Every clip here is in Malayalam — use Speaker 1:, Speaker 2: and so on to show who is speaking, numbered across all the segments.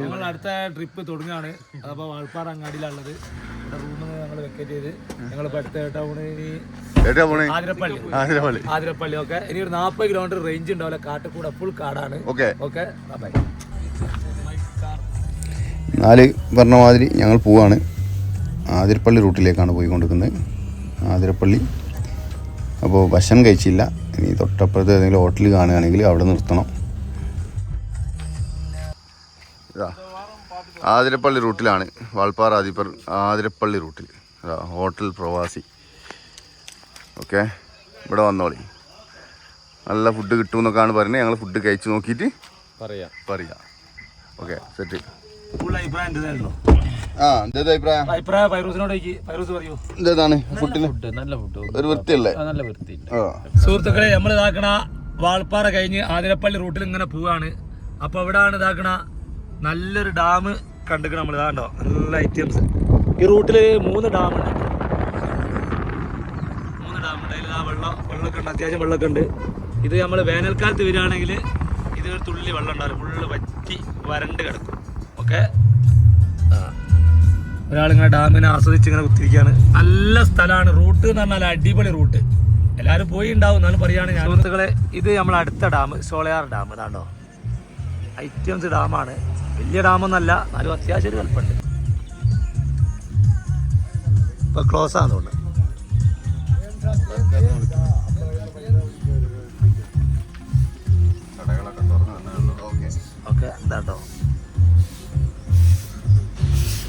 Speaker 1: ഞങ്ങൾ അടുത്ത ട്രിപ്പ് തുടങ്ങാണ്. അതപ്പോൾ വാൾപ്പാറ അങ്ങാടിയിലുള്ളത്. ഇവിടെ റൂം ഞങ്ങൾ വെക്കേറ്റ് ചെയ്ത് ഞങ്ങൾ അടുത്ത ആതിരപ്പള്ളി.
Speaker 2: ആതിരപ്പള്ളി.
Speaker 1: ആതിരപ്പള്ളി ഒക്കെ ഇനി ഒരു നാൽപ്പത് കിലോമീറ്റർ റേഞ്ച് ഉണ്ടാവില്ല. കാട്ടുകൂടെ ഫുൾ കാടാണ്.
Speaker 2: ഓക്കെ
Speaker 1: ഓക്കെ ബൈ
Speaker 2: നാല് പറഞ്ഞ മാതിരി ഞങ്ങൾ പോവാണ്. ആതിരപ്പള്ളി റൂട്ടിലേക്കാണ് പോയിക്കൊണ്ടിരിക്കുന്നത്. ആതിരപ്പള്ളി. അപ്പോൾ ഭക്ഷണം കഴിച്ചില്ല. ഇനി തൊട്ടപ്പുറത്ത് ഏതെങ്കിലും ഹോട്ടലിൽ കാണുകയാണെങ്കിൽ അവിടെ നിർത്തണം. ആതിരപ്പള്ളി റൂട്ടിലാണ് വാൾപ്പാറ ആദിപ്പർ ആതിരപ്പള്ളി റൂട്ടിൽ. ഹോട്ടൽ പ്രവാസി. ഓക്കെ ഇവിടെ വന്നോളി. നല്ല ഫുഡ് കിട്ടുമെന്നൊക്കെയാണ് പറയുന്നത്. ഞങ്ങൾ ഫുഡ് കഴിച്ചു നോക്കിയിട്ട്
Speaker 3: പറയാം.
Speaker 2: പറയാം. ഓക്കെ സെറ്റ് എന്താണ് ഫുഡിന്
Speaker 3: നല്ല ഫുഡ്
Speaker 2: ഒരു വൃത്തിയല്ലേ?
Speaker 3: നല്ല
Speaker 1: സുഹൃത്തുക്കളെ നമ്മൾ ഇതാക്കണ വാൾപ്പാറ കഴിഞ്ഞ് ആതിരപ്പള്ളി റൂട്ടിൽ ഇങ്ങനെ പോവാണ്. അപ്പൊ ഇവിടാണ് ഇതാക്കണ നല്ലൊരു ഡാം കണ്ടിക്കണ നമ്മൾ ഇതാണ്ടോ നല്ല ഐറ്റംസ് ഈ റൂട്ടിൽ മൂന്ന് ഡാമുണ്ട് മൂന്ന് ഡാം ഉണ്ട്. അതിൽ ആ വെള്ളം വെള്ളമൊക്കെ ഉണ്ട്. അത്യാവശ്യം വെള്ളമൊക്കെ ഉണ്ട്. ഇത് നമ്മൾ വേനൽക്കാലത്ത് വരികയാണെങ്കിൽ ഇത് തുള്ളി വെള്ളം ഉണ്ടാവില്ല ഫുള്ള് വറ്റി വരണ്ട് കിടക്കും. ഓക്കെ? ഒരാളിങ്ങനെ ഡാമിനെ ആസ്വദിച്ച് ഇങ്ങനെ കുത്തിരിക്കുകയാണ് നല്ല സ്ഥലമാണ്. റൂട്ട് എന്ന് പറഞ്ഞാൽ അടിപൊളി റൂട്ട്. എല്ലാവരും പോയി ഉണ്ടാവും എന്നാലും പറയുകയാണ് ഞാൻ. സുഹൃത്തുക്കളെ ഇത് നമ്മൾ അടുത്ത ഡാം സോളയാർ ഡാം ഇതാണ്ടോ ഐറ്റംസ് ഡാമാണ് വലിയ ഡാമൊന്നല്ല എന്നാലും അത്യാവശ്യം ഒരു കൽപ്പുണ്ട് ഇപ്പൊ ക്ലോസ് ആണെന്നുണ്ട് ഇതാട്ടോ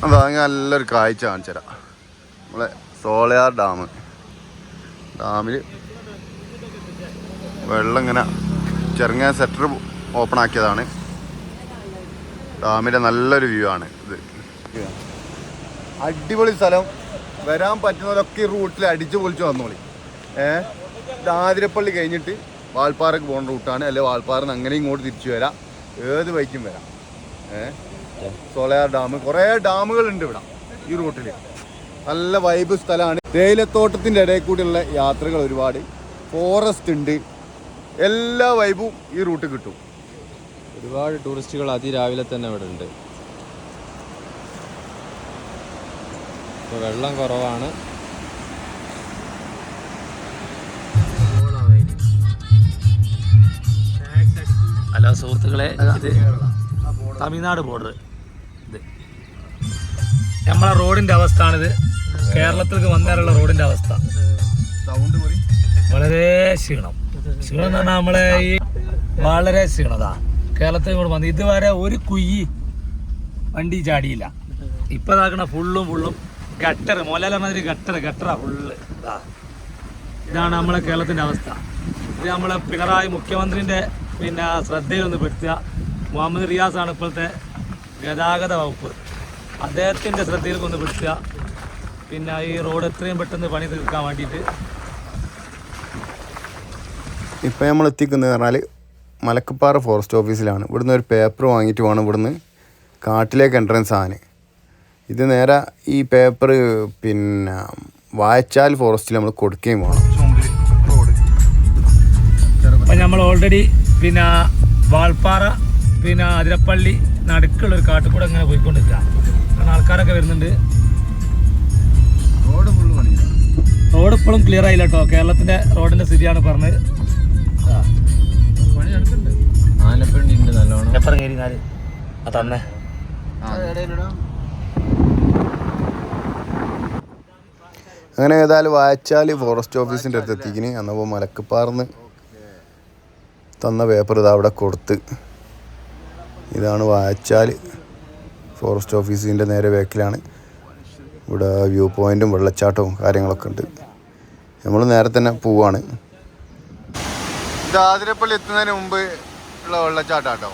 Speaker 2: അതാ നല്ലൊരു കാഴ്ച കാണിച്ചു തരാം നമ്മളെ സോളയാർ ഡാം. ഡാമിൽ വെള്ളം ഇങ്ങനെ ചെറുങ്ങ സെറ്റർ ഓപ്പൺ ആക്കിയതാണ്. ഡാമിന്റെ നല്ലൊരു വ്യൂ ആണ് ഇത്. അടിപൊളി സ്ഥലം. വരാൻ പറ്റുന്നവരൊക്കെ റൂട്ടിൽ അടിച്ചു പൊളിച്ച് വന്നോളി. ഏ? ഇത് ആതിരപ്പള്ളി കഴിഞ്ഞിട്ട് വാൽപ്പാറക്ക് പോകുന്ന റൂട്ടാണ്. അല്ലെങ്കിൽ വാൽപ്പാറ അങ്ങനെ ഇങ്ങോട്ട് തിരിച്ചു വരാം. ഏത് ബൈക്കും വരാം. ഏഹ് സോളയാർ ഡാം. കുറേ ഡാമുകളുണ്ട് ഇവിടെ ഈ റൂട്ടിൽ. നല്ല വൈബ് സ്ഥലമാണ്. തേയിലത്തോട്ടത്തിന്റെ ഇടയിൽ കൂടിയുള്ള യാത്രകൾ ഒരുപാട്. ഫോറസ്റ്റ് ഉണ്ട്. എല്ലാ വൈബും ഈ റൂട്ട് കിട്ടും.
Speaker 3: ഒരുപാട് ടൂറിസ്റ്റുകൾ അതിരാവിലെ തന്നെ ഇവിടെ ഉണ്ട്. ഇപ്പൊ വെള്ളം കുറവാണ്.
Speaker 1: അല്ല സുഹൃത്തുക്കളെ ഇത് തമിഴ്നാട് ബോർഡർ ഇത് നമ്മളെ റോഡിന്റെ അവസ്ഥയാണിത് കേരളത്തിലേക്ക് വന്നാലുള്ള റോഡിന്റെ അവസ്ഥ. വളരെ ക്ഷീണം. ക്ഷീണം എന്ന് പറഞ്ഞാൽ നമ്മളെ ഈ വളരെ ക്ഷീണതാ. കേരളത്തിൽ കൂടെ വന്ന്. ഇതുവരെ ഒരു കുയ്യി വണ്ടി ചാടിയില്ല. ഇപ്പൊ ഇതാക്കണ ഫുള്ളും ഫുള്ളും ഗട്ടർ മോലാല മാതിരി ഗട്ടർ ഗട്ടറാ ഫുള്ള് ഇതാ. ഇതാണ് നമ്മളെ കേരളത്തിന്റെ അവസ്ഥ. ഇത് നമ്മളെ പിണറായി മുഖ്യമന്ത്രിന്റെ പിന്നെ ശ്രദ്ധയിലൊന്ന് പെടുത്തുക. മുഹമ്മദ് റിയാസ് ആണ് ഇപ്പോഴത്തെ ഗതാഗത വകുപ്പ്. അദ്ദേഹത്തിന്റെ ശ്രദ്ധയിൽ ഒന്ന് പെടുത്തുക. പിന്നെ ഈ റോഡ് എത്രയും പെട്ടെന്ന് പണി തീർക്കാൻ വേണ്ടിയിട്ട്.
Speaker 2: ഇപ്പം നമ്മൾ എത്തിക്കുന്നത് പറഞ്ഞാൽ മലക്കപ്പാറ ഫോറസ്റ്റ് ഓഫീസിലാണ് ഇവിടുന്ന് ഒരു പേപ്പർ വാങ്ങിയിട്ട് വേണം ഇവിടുന്ന്. കാട്ടിലേക്ക് എൻട്രൻസ് ആണ് ഇത് നേരെ ഈ പേപ്പർ പിന്നെ വായിച്ചാൽ ഫോറസ്റ്റിൽ നമ്മൾ കൊടുക്കുകയും വേണം.
Speaker 1: അപ്പം നമ്മൾ ഓൾറെഡി പിന്നെ വാൾപ്പാറ പിന്നെ അതിരപ്പള്ളി നടുക്കുള്ള ഒരു കാട്ടിൽ ഇങ്ങനെ പോയിക്കൊണ്ടിരിക്കുക കാരണം ആൾക്കാരൊക്കെ വരുന്നുണ്ട്.
Speaker 2: റോഡ് ഫുള്ള് പണിയില്ല
Speaker 1: റോഡ് ഇപ്പോഴും ക്ലിയർ ആയില്ല കേട്ടോ കേരളത്തിന്റെ റോഡിന്റെ സ്ഥിതിയാണ് പറഞ്ഞത്. കയറി നാല്? ആ തന്നെ.
Speaker 2: അങ്ങനെ ഏതായാലും വായിച്ചാൽ ഫോറസ്റ്റ് ഓഫീസിന്റെ അടുത്ത് എത്തിക്കിന് അന്നപ്പോൾ മലക്കപ്പാർന്ന് തന്ന പേപ്പർ ഇത് അവിടെ കൊടുത്ത്. ഇതാണ് വായിച്ചാൽ ഫോറസ്റ്റ് ഓഫീസിന്റെ നേരെ ബാക്കിലാണ് ഇവിടെ വ്യൂ പോയിന്റും വെള്ളച്ചാട്ടവും കാര്യങ്ങളൊക്കെ ഉണ്ട്. നമ്മൾ നേരെ തന്നെ പോവാണ്. ഇത് ആതിരപ്പള്ളി എത്തുന്നതിന് മുമ്പ് ഉള്ള വെള്ളച്ചാട്ടാട്ടോ.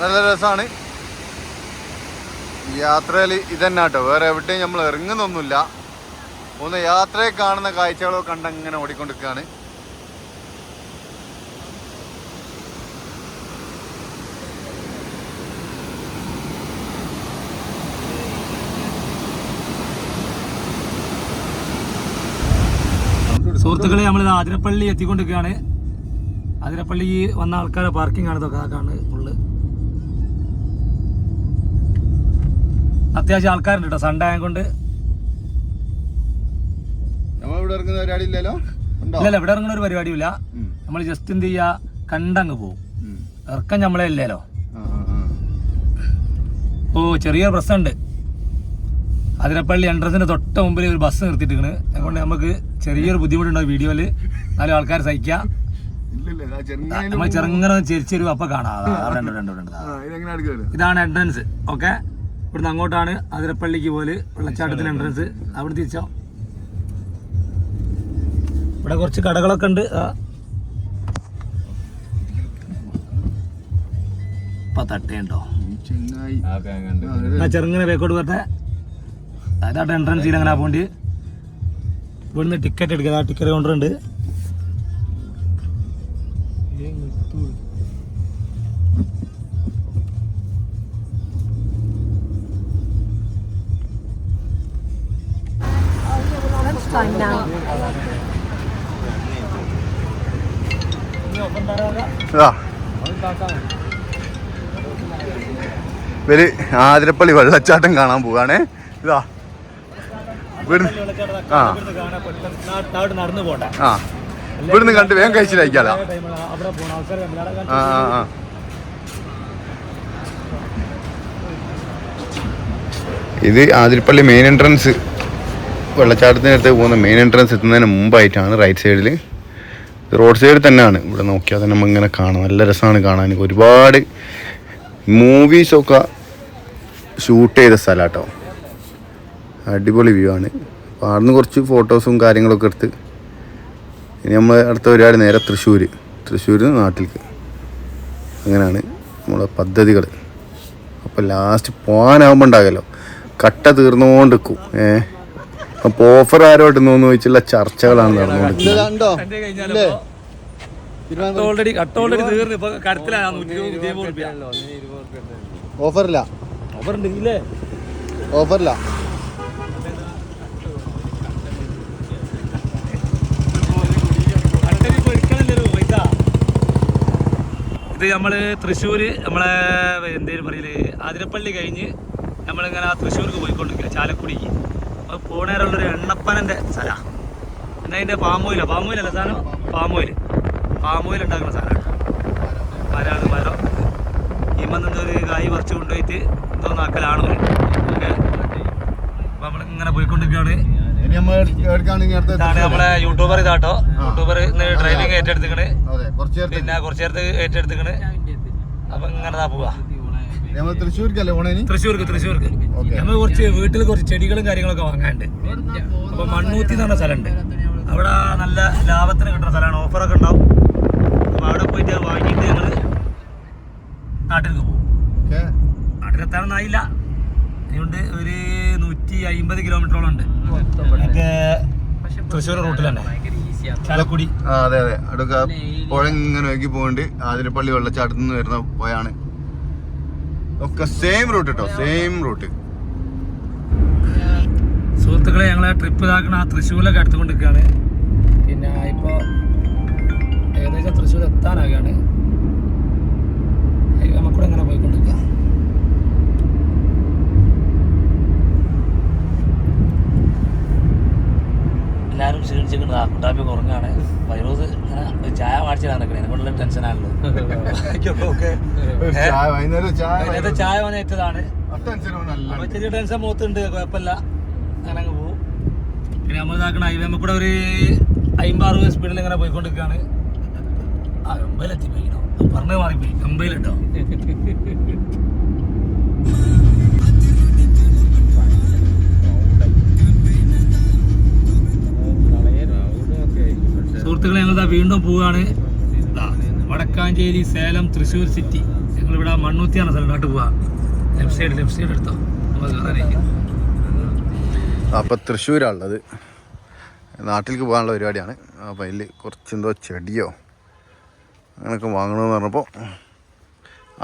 Speaker 2: നല്ല രസമാണ് യാത്രയിൽ ഇതന്നെ കേട്ടോ വേറെ എവിടെയും നമ്മൾ ഇറങ്ങുന്നൊന്നുമില്ല. ഒന്ന് യാത്രയെ കാണുന്ന കാഴ്ചകളോ കണ്ടങ്ങനെ ഓടിക്കൊണ്ടിരിക്കുകയാണ്
Speaker 1: സുഹൃത്തുക്കളെ നമ്മൾ ആതിരപ്പള്ളി എത്തിക്കൊണ്ടിരിക്കുകയാണ്. ആതിരപ്പള്ളി വന്ന ആൾക്കാരെ പാർക്കിംഗ് ആണ് ഇതൊക്കെ. കാണുന്നത് ഫുള്ള് അത്യാവശ്യം ആൾക്കാരുണ്ട് കേട്ടോ സൺഡേ ആയതുകൊണ്ട്.
Speaker 2: ഇല്ലല്ലോ
Speaker 1: ഇവിടെ ഇറങ്ങുന്ന ഒരു പരിപാടിയില്ല. നമ്മൾ ജസ്റ്റ് എന്ത് ചെയ്യാ? കണ്ടങ്ങ്
Speaker 2: പോവും.
Speaker 1: ഇറക്കം നമ്മളെ ഇല്ലല്ലോ. ഓ ചെറിയൊരു പ്രശ്നമുണ്ട്. അതിരപ്പള്ളി എൻട്രൻസിന്റെ തൊട്ട് മുമ്പിൽ ഒരു ബസ് നിർത്തിയിട്ടുണ്ട് അതുകൊണ്ട് നമുക്ക് ചെറിയൊരു ബുദ്ധിമുട്ടുണ്ടാവും വീഡിയോയിൽ. നാല് ആൾക്കാർ സഹിക്കാം. നമ്മൾ ചെറുങ്ങനെ ചെരിച്ചൊരു അപ്പ കാണാം. ഇതാണ് എൻട്രൻസ് ഓക്കെ? ഇവിടുന്ന് അങ്ങോട്ടാണ് അതിരപ്പള്ളിക്ക് പോലെ വെള്ളച്ചാട്ടത്തിന് എൻട്രൻസ് അവിടെ തിരിച്ചോ. ഇവിടെ കുറച്ച് കടകളൊക്കെ ഉണ്ട്. ഇപ്പൊ തട്ടയുണ്ടോ ചെറുങ്ങനെ ബേക്കോട്ട് വരട്ടെ അതായിട്ട് എൻട്രൻസ് ചെയ്ത് അങ്ങനെ പോകേണ്ടി. ഇവിടുന്ന് ടിക്കറ്റ് എടുക്കുക. ആ ടിക്കറ്റ്
Speaker 2: കൊണ്ടുണ്ട് ഇവർ ആതിരപ്പള്ളി വെള്ളച്ചാട്ടം കാണാൻ പോവാണേ. ഇതാ. ആ.
Speaker 1: നടന്നു
Speaker 2: ആ. ഇവിടുന്ന് കണ്ട് വേഗം ആ ആ ഇത് ആതിരപ്പള്ളി മെയിൻ എൻട്രൻസ് വെള്ളച്ചാട്ടത്തിനടുത്ത് പോകുന്ന മെയിൻ എൻട്രൻസ് എത്തുന്നതിന് മുമ്പായിട്ടാണ് റൈറ്റ് സൈഡിൽ റോഡ് സൈഡിൽ തന്നെയാണ്. ഇവിടെ നോക്കിയാൽ തന്നെ നമ്മൾ ഇങ്ങനെ കാണാം. നല്ല രസമാണ് കാണാൻ. ഒരുപാട് മൂവീസൊക്കെ ഷൂട്ട് ചെയ്ത സ്ഥലം കേട്ടോ അടിപൊളി വ്യൂ ആണ്. അപ്പോൾ അവിടുന്ന് കുറച്ച് ഫോട്ടോസും കാര്യങ്ങളൊക്കെ എടുത്ത് ഇനി നമ്മൾ അടുത്ത പരിപാടി നേരെ തൃശ്ശൂർ തൃശ്ശൂർ നിന്ന് നാട്ടിലേക്ക് അങ്ങനെയാണ് നമ്മളെ പദ്ധതികൾ അപ്പോൾ ലാസ്റ്റ് പോകാനാകുമ്പോൾ ഉണ്ടാകല്ലോ. കട്ട തീർന്നുകൊണ്ട് നിൽക്കും ഏ? അപ്പോൾ ഓഫർ ആരോ ഇടുന്നു ചോദിച്ചുള്ള ചർച്ചകളാണ് നടന്നുകൊണ്ടിരിക്കുന്നത്
Speaker 1: ഓൾറെഡി കട്ട് ഓൾറെഡി തീർന്നു. ഇപ്പൊ കടത്തിലാണ്
Speaker 2: ഓഫറില്ല
Speaker 1: ഓഫർ
Speaker 2: ഓഫറില്ല
Speaker 1: ഇത് നമ്മൾ തൃശ്ശൂർ നമ്മളെ എന്തേലും പറയൽ ആതിരപ്പള്ളി കഴിഞ്ഞ് നമ്മളിങ്ങനെ ആ തൃശ്ശൂർക്ക് പോയിക്കൊണ്ടിരിക്കുക ചാലക്കുടിക്ക്. അപ്പോൾ പോണേരുള്ളൊരു എണ്ണപ്പനന്റെ സ്ഥലമാണ് എന്നാ അതിന്റെ പാമോയില? പാമോയിലല്ല സാധനം? പാമോയിൽ പാമോയിൽ ഉണ്ടാക്കുന്ന സാധനമാണ് മരമാണ് മരം ഈ മന്ന് ഒരു കായ് പറിച്ച് കൊണ്ടുപോയിട്ട് എന്തോ നാക്കലാണ്. ഓക്കെ അപ്പോൾ നമ്മളിങ്ങനെ പോയിക്കൊണ്ടിരിക്കുകയാണ്
Speaker 2: ഇനി നമ്മൾ എടുക്കുകയാണെങ്കിൽ അടുത്ത
Speaker 1: ഇതാണ് നമ്മളെ യൂട്യൂബർ ഇതാട്ടോ. യൂട്യൂബർ ഡ്രൈവിംഗ് ഏറ്റെടുത്തിക്കണ്.
Speaker 2: അതെ കുറച്ച് നേരത്തെ
Speaker 1: പിന്നെ കുറച്ചു നേരത്തെ ഏറ്റെടുത്തിക്കണ്. അപ്പൊ ഇങ്ങനെ താ പോവാ.
Speaker 2: നമ്മൾ തൃശ്ശൂർക്കല്ലേ പോണേ ഇനി?
Speaker 1: തൃശ്ശൂർക്ക് തൃശ്ശൂർക്ക്.
Speaker 2: ഓക്കെ.
Speaker 1: നമ്മൾ കുറച്ച് വീട്ടിൽ കുറച്ച് ചെടികളും കാര്യങ്ങളൊക്കെ വാങ്ങാനുണ്ട്. അപ്പൊ മണ്ണൂത്തി എന്ന് പറഞ്ഞ സ്ഥലമുണ്ട്. അവിടെ നല്ല ലാഭത്തിന് കിട്ടുന്ന സ്ഥലമാണ്. ഓഫറൊക്കെ ഉണ്ടാവും. അപ്പൊ അവിടെ പോയിട്ട് വാങ്ങിയിട്ട് ഞങ്ങൾ നാട്ടിലേക്ക് പോകും.
Speaker 2: നാട്ടിലെത്താനൊന്നായില്ല
Speaker 1: നാട്ടിലെത്താനൊന്നും ആയില്ല. അതുകൊണ്ട് ഒരു നൂറ്റി അമ്പത് കിലോമീറ്ററോളം ഉണ്ട്. മറ്റേ തൃശ്ശൂർ ചാലക്കുടി.
Speaker 2: ആ അതെ അതെ. അടുക്ക പുഴ ഇങ്ങനെ ഒഴുകി പോകണ്ട്. ആതിരപ്പള്ളി വെള്ളച്ചാട്ടത്തിൽ നിന്ന് വരുന്ന പുഴയാണ്. ഒക്കെ സെയിം റൂട്ട് കേട്ടോ സെയിം റൂട്ട്
Speaker 1: സുഹൃത്തുക്കളെ ഞങ്ങളെ ട്രിപ്പ് ഇതാക്കണ ആ തൃശ്ശൂരിലൊക്കെ അടുത്തുകൊണ്ടിരിക്കുകയാണ്. പിന്നെ ഇപ്പോൾ ഏകദേശം തൃശ്ശൂർ എത്താനാകുകയാണ് ഹൈവേ മക്കൂടെ ഇങ്ങനെ പോയിക്കൊണ്ടിരിക്കുക എല്ലാവരും ക്ഷീണിച്ചിട്ടുണ്ട് ആ കുട്ടാപ്പി കുറങ്ങാണ് ഫൈറോസ് ഇങ്ങനെ ചായ വാടിച്ചിടാൻ നടക്കണേ എന്നെക്കൊണ്ടുള്ള ടെൻഷനാണല്ലോ
Speaker 2: ചായ വൈകുന്നേരം ചായ
Speaker 1: വന്നേറ്റതാണ് ചെറിയ ടെൻഷൻ മുഖത്തുണ്ട്. കുഴപ്പമില്ല. അങ്ങനെ അങ്ങ് പോകും പിന്നെ നമ്മൾ ഇതാക്കണ ഹൈവേ കൂടെ ഒരു അമ്പത് അറുപത് സ്പീഡിൽ ഇങ്ങനെ പോയിക്കൊണ്ടിരിക്കുകയാണ് ആ എമ്പയിലെത്തി പോയിക്കണോ മാറി മാറിപ്പോയി. എമ്പയിലിട്ടോ ഞങ്ങൾ വീണ്ടും പോവുകയാണ്. വടക്കാഞ്ചേരി സേലം തൃശ്ശൂർ സിറ്റി ഞങ്ങൾ ഞങ്ങളിവിടെ മണ്ണൂത്തിയാണ് സ്ഥലത്തോട്ട് പോവാ. ലെഫ്റ്റ് സൈഡ് ലെഫ്റ്റ് സൈഡ് എടുത്തോ.
Speaker 2: അപ്പൊ തൃശ്ശൂരാണുള്ളത്. നാട്ടിലേക്ക് പോകാനുള്ള പരിപാടിയാണ്. അപ്പോൾ അതിൽ കുറച്ചെന്തോ ചെടിയോ അങ്ങനെയൊക്കെ വാങ്ങണമെന്ന് പറഞ്ഞപ്പോൾ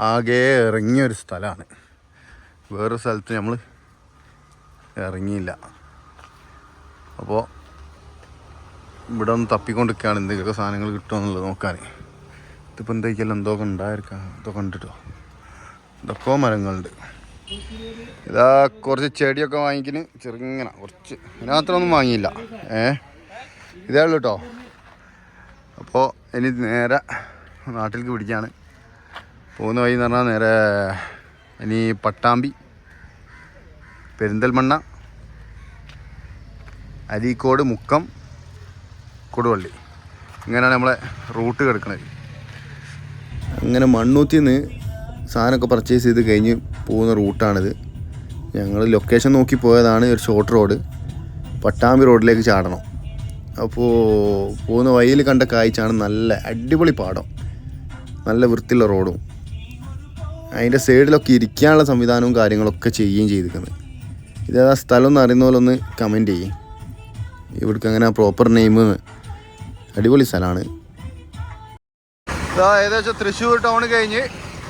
Speaker 2: ആകെ ഇറങ്ങിയ ഒരു സ്ഥലമാണ് വേറൊരു സ്ഥലത്ത് നമ്മൾ ഇറങ്ങിയില്ല. അപ്പോൾ ഇവിടെ ഒന്ന് തപ്പിക്കൊണ്ടിരിക്കുകയാണ്. എന്തെങ്കിലുമൊക്കെ സാധനങ്ങൾ കിട്ടുമെന്നുള്ളത് നോക്കാൻ. ഇതിപ്പോൾ എന്തൊക്കെയല്ല എന്തൊക്കെ ഉണ്ടായിരിക്കാം ഇതൊക്കെ കണ്ടിട്ടോ? ഇതൊക്കെ മരങ്ങളുണ്ട്. ഇതാ കുറച്ച് ചെടിയൊക്കെ വാങ്ങിക്കിന് ചെറുങ്ങനെ കുറച്ച്. ഇതിനകത്തൊന്നും വാങ്ങിയില്ല. ഏ? ഇതേ ഉള്ളൂ കേട്ടോ അപ്പോൾ ഇനി നേരെ നാട്ടിലേക്ക് പിടിക്കാണ്. പോകുന്ന വഴി എന്ന് പറഞ്ഞാൽ നേരെ ഇനി പട്ടാമ്പി പെരിന്തൽമണ്ണ അരീക്കോട് മുക്കം കൊടുവള്ളി. ഇങ്ങനെയാണ് നമ്മളെ റൂട്ട് കിടക്കുന്നത് അങ്ങനെ മണ്ണൂത്തിന്ന് സാധനമൊക്കെ പർച്ചേസ് ചെയ്ത് കഴിഞ്ഞ് പോകുന്ന റൂട്ടാണിത്. ഞങ്ങൾ ലൊക്കേഷൻ നോക്കി പോയതാണ് ഒരു ഷോർട്ട് റോഡ് പട്ടാമ്പി റോഡിലേക്ക് ചാടണം. അപ്പോൾ പോകുന്ന വഴിയിൽ കണ്ട കാഴ്ചയാണ് നല്ല അടിപൊളി പാടം. നല്ല വൃത്തിയുള്ള റോഡും അതിന്റെ സൈഡിലൊക്കെ ഇരിക്കാനുള്ള സംവിധാനവും കാര്യങ്ങളൊക്കെ ചെയ്യുകയും ചെയ്തിരിക്കുന്നത്. ഇതേതാ സ്ഥലം എന്ന് അറിയുന്ന പോലെ ഒന്ന് കമന്റ് ചെയ്യും. ഇവിടേക്ക് അങ്ങനെ പ്രോപ്പർ നെയിം അടിപൊളി സ്ഥലമാണ്. ഏകദേശം തൃശ്ശൂർ ടൗൺ കഴിഞ്ഞ്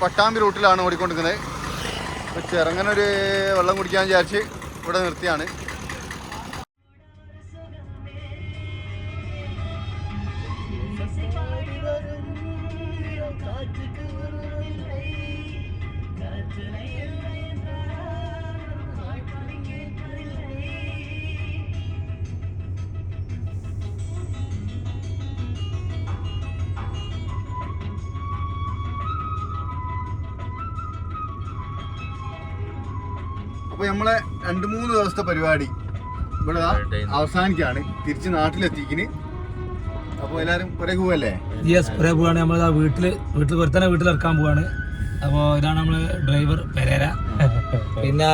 Speaker 2: പട്ടാമ്പി റൂട്ടിലാണ് ഓടിക്കൊണ്ടിരിക്കുന്നത്. അപ്പോൾ ചെറുങ്ങനൊരു വെള്ളം കുടിക്കാൻ വിചാരിച്ച് ഇവിടെ നിർത്തിയാണ്. അപ്പോൾ നമ്മളെ രണ്ട് മൂന്ന് ദിവസത്തെ പരിപാടി ഇവിടെ അവസാനിക്കാണ് തിരിച്ച് നാട്ടിലെത്തിക്കിന്. അപ്പോൾ എല്ലാരും കുറെ പോവല്ലേ?
Speaker 1: യെസ് കുറെ പോവാണ്. നമ്മൾ വീട്ടിൽ വീട്ടിൽ ഒരുത്തനെ വീട്ടിൽ ഇറക്കാൻ പോവാണ്. അപ്പോൾ ഇതാണ് നമ്മൾ ഡ്രൈവർ പെരേര. പിന്നെ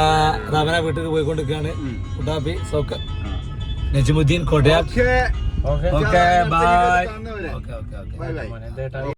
Speaker 1: റവന വീട്ടിൽ പോയിക്കൊണ്ടിരിക്കുകയാണ്. ഉഡാബി സൗക്ക് നജമുദ്ദീൻ കൊടയാ
Speaker 2: പക്ഷേ
Speaker 1: okay bye. Okay okay okay.
Speaker 2: Bye bye